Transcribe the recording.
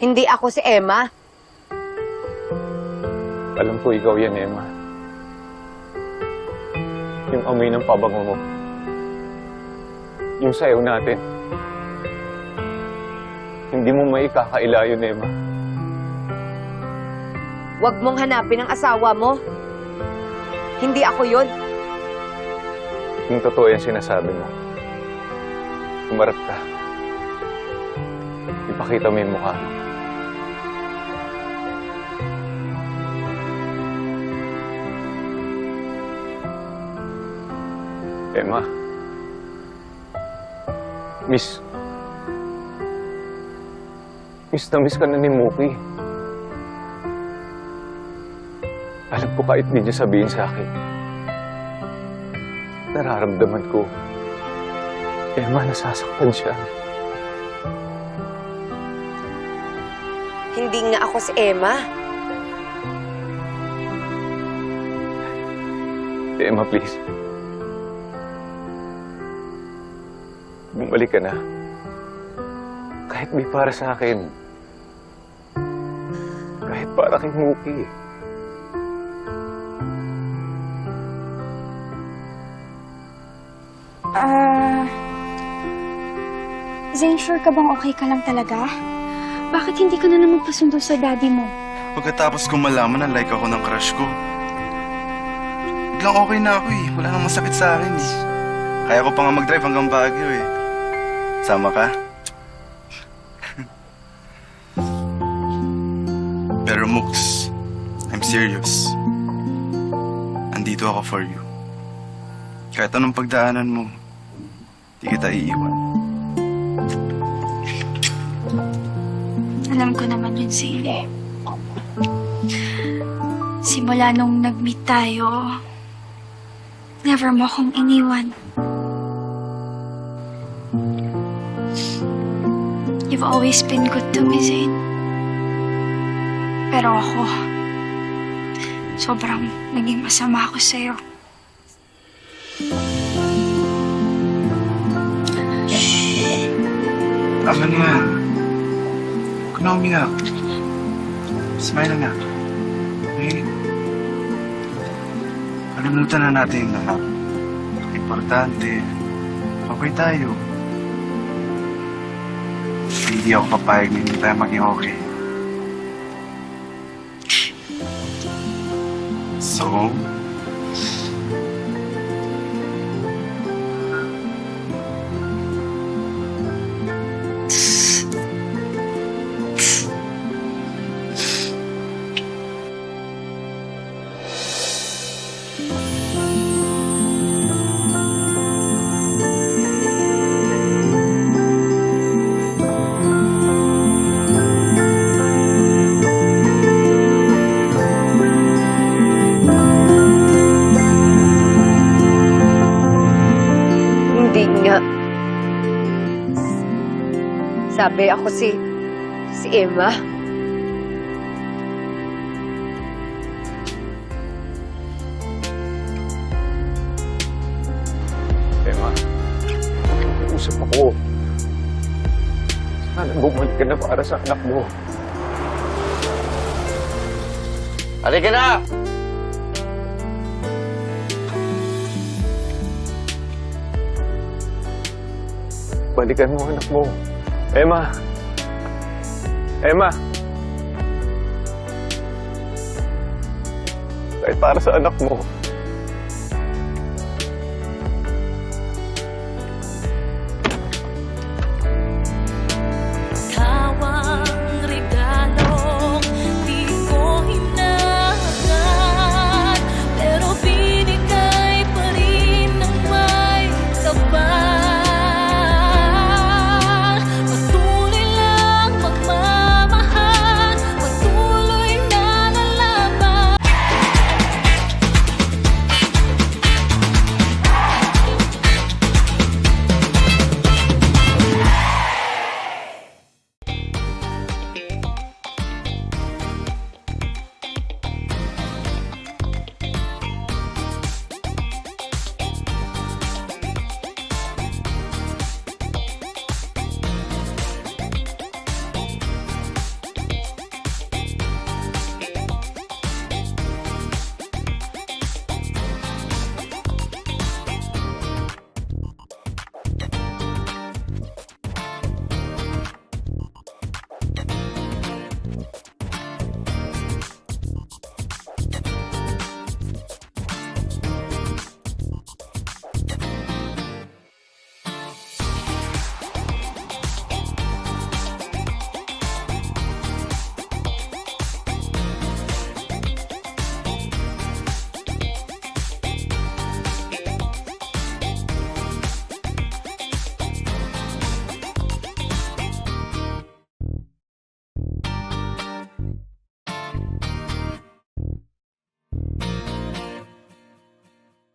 Hindi ako si Emma. Alam ko ikaw yan, Emma. Yung amoy ng pabango mo. Yung sayaw natin. Hindi mo maikakaila yun, Emma. Huwag mong hanapin ang asawa mo. Hindi ako yun. Yung totoo yan sinasabi mo. Umarap ka. Ipakita mo yung mukha mo. Emma. Miss. Miss na miss ka na ni Muki. Alam ko kahit hindi niya sabihin sa akin nararamdaman ko. Emma, nasasaktan siya. Hindi nga ako si Emma. Emma, please. Bumalik ka na. Kahit di para sa akin. Kahit para kay Muki. Ah... Zane, sure ka bang okay ka lang talaga? Bakit hindi ka na naman pasundo sa daddy mo? Pagkatapos ko malaman na like ako ng crush ko, biglang okay na ako eh. Wala nang masakit sa akin eh. Kaya ko pa nga mag-drive hanggang Baguio eh. Sama ka? Pero Mux, I'm serious. Andito ako for you. Kahit anong pagdaanan mo, di kita iiwan. Alam ko naman yun, Zane. Simula nung nag-meet tayo, never mo akong iniwan. You've always been good to me, Zane. Pero ako, sobrang naging masama ako sa'yo. Tama na yan. Huwag ka na umiyak. Smile nga. Okay? Kalimutan na natin. Ang Importante. Okay tayo. Hindi ako papayag na hindi tayo maging okay. So, Sabi ako si... si Emma. Emma, usap ako. Sana bumalik ka na para sa anak mo. Halika na! Balikan mo anak mo. Emma! Emma! Kahit para sa anak mo.